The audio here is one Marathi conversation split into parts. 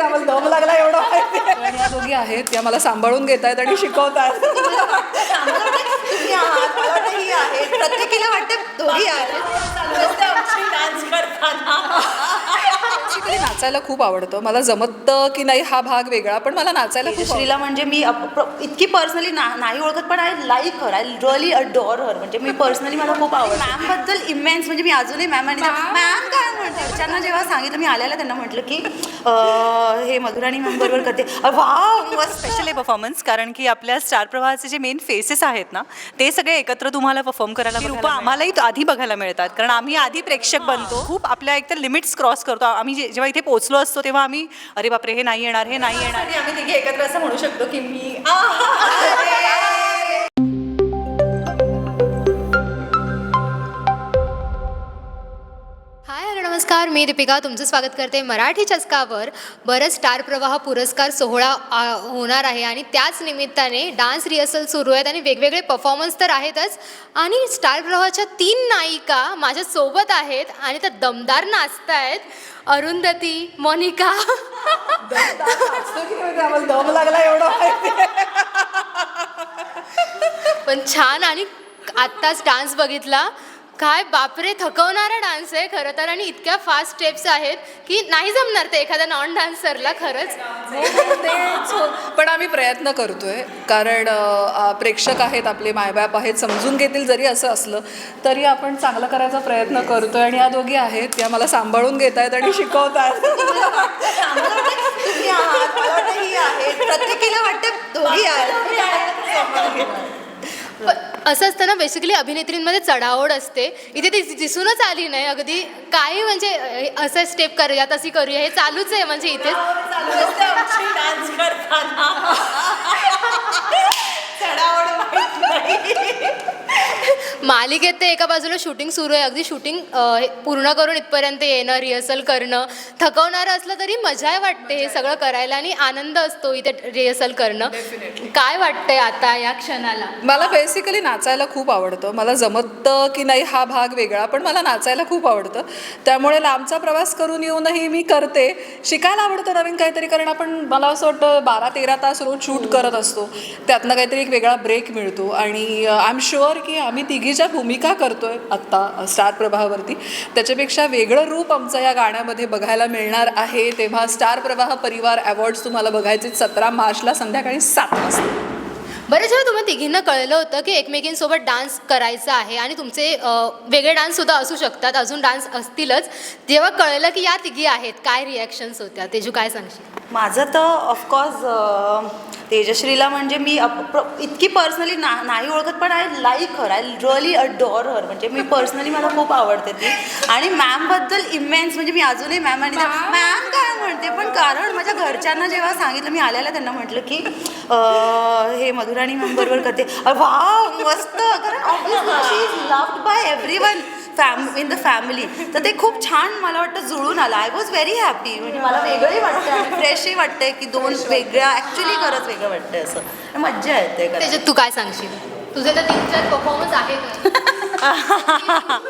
माहिती आम्हाला दम लागला एवढं माहिती या दोघी आहेत त्या मला सांभाळून घेत आहेत आणि शिकवत आहेत. तुम्ही आहात मला वाटतं ही आहे प्रत्येकीला वाटतं दोघी आहेत. बेसिकली नाचायला खूप आवडतं. मला जमतं की नाही हा भाग वेगळा पण मला नाचायला खूप. श्रीला म्हणजे मी अप- प्र- इतकी पर्सनली नाही ओळखत पण I like her I really adore her म्हणजे मी पर्सनली मला खूप आवडतं. मॅमबद्दल इमेन्स म्हणजे मी अजूनही मॅम आणि मॅम काय म्हणते? घरच्यांना जेव्हा सांगितलं मी आल्याला त्यांना म्हटलं की अं, हे मधुराणी मॅम बरोबर करते. वा स्पेशल आहे परफॉर्मन्स कारण की आपल्या स्टार प्रवाहाचे जे मेन फेसेस आहेत ना ते सगळे एकत्र तुम्हाला परफॉर्म करायला रूप आम्हालाही आधी बघायला मिळतात कारण आम्ही आधी प्रेक्षक बनतो. खूप आपल्या एकतर लिमिट्स क्रॉस करतो. आम्ही जे- जेव्हा इथे पोहोचलो असतो तेव्हा आम्ही अरे बापरे हे नाही येणार हे नाही येणार. आम्ही तिघे एकत्र असं म्हणू शकतो की मी नमस्कार मी दीपिका तुमचं स्वागत करते. मराठी चस्कावर बरंच स्टार प्रवाह पुरस्कार सोहळा होणार आहे आणि त्याच निमित्ताने डान्स रिहर्सल सुरू आहेत आणि वेगवेगळे परफॉर्मन्स तर आहेतच. आणि स्टार प्रवाहाच्या तीन नायिका माझ्या सोबत आहेत आणि त्या दमदार नाचत आहेत. अरुंधती मोनिका. दम लागला एवढं पण छान आणि आत्ताच डान्स बघितला. काय बापरे थकवणारा डान्स आहे खरं तर. आणि इतक्या फास्ट स्टेप्स आहेत की नाही जमणार ते एखाद्या नॉन डान्सरला खरंच. तेच हो. पण आम्ही प्रयत्न करतोय. कारण प्रेक्षक आहेत आपले मायबाप आहेत समजून घेतील जरी असं असलं तरी आपण चांगलं करायचा प्रयत्न करतोय. आणि या दोघी आहेत त्या मला सांभाळून घेत आहेत आणि शिकवत आहेत तुम्ही आहात मला वाटतं ही आहे प्रत्येकीला वाटतं दोघी आहेत पण असं असतं ना बेसिकली अभिनेत्रींमध्ये चढाओढ असते. इथे ती दिसूनच आली नाही. अगदी काही म्हणजे असं स्टेप करूया तशी करूया हे चालूच आहे. म्हणजे इथे मालिकेत ते एका बाजूला शूटिंग सुरू आहे. अगदी शूटिंग पूर्ण करून इथपर्यंत येणं रिहर्सल करणं थकवणारं असलं तरी मजा वाटते हे सगळं करायला आणि आनंद असतो इथे रिहर्सल करणं. काय वाटतंय आता या क्षणाला? मला बेसिकली नाचायला खूप आवडतं. मला जमतं की नाही हा भाग वेगळा पण मला नाचायला खूप आवडतं. त्यामुळे लांबचा प्रवास करून येऊनही मी करते. शिकायला आवडतं नवीन काहीतरी कारण आपण मला असं वाटतं बारा तेरा तास रोज शूट करत असतो. त्यातनं काहीतरी एक वेगळा ब्रेक मिळतो. आणि आय एम शुअर की आम्ही तिघी भूमिका भूमिका आहे आत्ता स्टार प्रवाहावरती. त्याच्यापेक्षा वेगळं रूप आमचं या गाण्यामध्ये बघायला मिळणार आहे. तेव्हा स्टार प्रवाह परिवार अवॉर्ड्स तुम्हाला बघायचे सतरा मार्चला संध्याकाळी सात वाजता. बरं जेव्हा तुम्हाला तिघींना कळलं होतं की एकमेकींसोबत डान्स करायचा आहे आणि तुमचे वेगळे डान्ससुद्धा असू शकतात अजून डान्स असतीलच जेव्हा कळलं की या तिघी आहेत. काय रिॲक्शन्स होत्या? तेजू काय सांगशील? माझं तर ऑफकोर्स तेजश्रीला म्हणजे मी इतकी पर्सनली ना नाही ओळखत पण I like her I really adore her म्हणजे मी पर्सनली मला खूप आवडते ती. आणि मॅमबद्दल इमेन्स म्हणजे मी अजूनही मॅम आणि मॅम काय म्हणते पण कारण माझ्या घरच्यांना जेव्हा सांगितलं मी आल्याला त्यांना म्हटलं की हे मधुराणी मॅम बरोबर करते. वा मस्त! कारण obviously is loved by everyone fam in the family तर ते खूप छान मला वाटतं जुळून आलं. आय वॉज व्हेरी हॅपी म्हणजे मला वेगळंही वाटतं आणि फ्रेशही वाटतंय की दोन वेगळ्या ॲक्च्युली खरंच वेगळं वाटतंय असं. मज्जा येते. त्याच्यात तू काय सांगशील? तुझे तर तीन चार परफॉर्मन्स आहेत.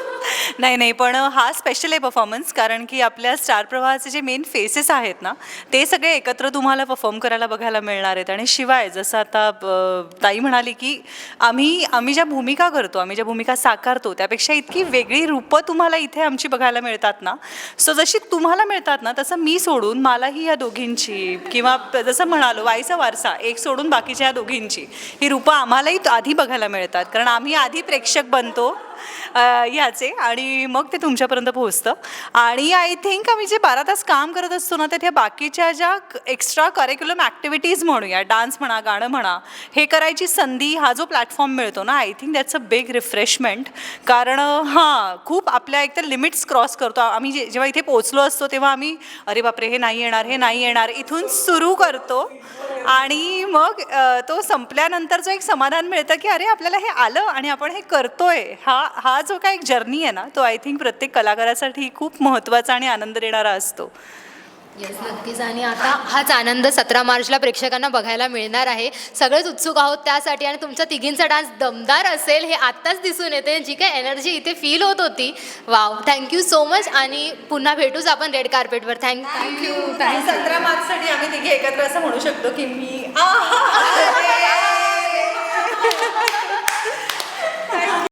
नाही नाही पण हा स्पेशल आहे परफॉर्मन्स कारण की आपल्या स्टार प्रवाहाचे जे मेन फेसेस आहेत ना ते सगळे एकत्र तुम्हाला परफॉर्म करायला बघायला मिळणार आहेत. आणि शिवाय जसं आता ताई म्हणाली की आम्ही आम्ही ज्या भूमिका करतो आम्ही ज्या भूमिका साकारतो त्यापेक्षा इतकी वेगळी रूपं तुम्हाला इथे आमची बघायला मिळतात ना. सो जशी तुम्हाला मिळतात ना तसं मी सोडून मलाही या दोघींची किंवा जसं म्हणालो वाईचा वारसा एक सोडून बाकीच्या या दोघींची ही रूपं आम्हालाही आधी बघायला मिळतात. कारण आम्ही आधी प्रेक्षक बनतो याचे ह्याचे आणि मग ते तुमच्यापर्यंत पोहोचतं. आणि आय थिंक आम्ही जे बारा तास काम करत असतो ना तर त्या बाकीच्या ज्या एक्स्ट्रा करिक्युलम ॲक्टिव्हिटीज म्हणूया डान्स म्हणा गाणं म्हणा हे करायची संधी हा जो प्लॅटफॉर्म मिळतो ना I think that's a big refreshment कारण हां खूप आपल्या एकतर लिमिट्स क्रॉस करतो. आम्ही जे जेव्हा इथे पोहोचलो असतो तेव्हा आम्ही अरे बापरे हे नाही येणार हे नाही येणार. इथून सुरू करतो. आणि मग तो संपल्यानंतर जो एक समाधान मिळतं की अरे आपल्याला हे आलं आणि आपण हे करतोय. हा हा जो काय एक जर्नी आहे ना तो आय थिंक प्रत्येक कलाकारासाठी खूप महत्त्वाचा आणि आनंद देणारा असतो. येस नक्कीच. आणि आता हाच आनंद सतरा मार्चला प्रेक्षकांना बघायला मिळणार आहे. सगळेच उत्सुक आहोत त्यासाठी आणि तुमच्या तिघींचा डान्स दमदार असेल हे आत्ताच दिसून येते. जी काय एनर्जी इथे फील होत होती. वाव थँक्यू सो मच आणि पुन्हा भेटूच आपण रेड कार्पेटवर थँक थँक्यू सतरा मार्चसाठी आम्ही तिघे एकत्र असं म्हणू शकतो की मी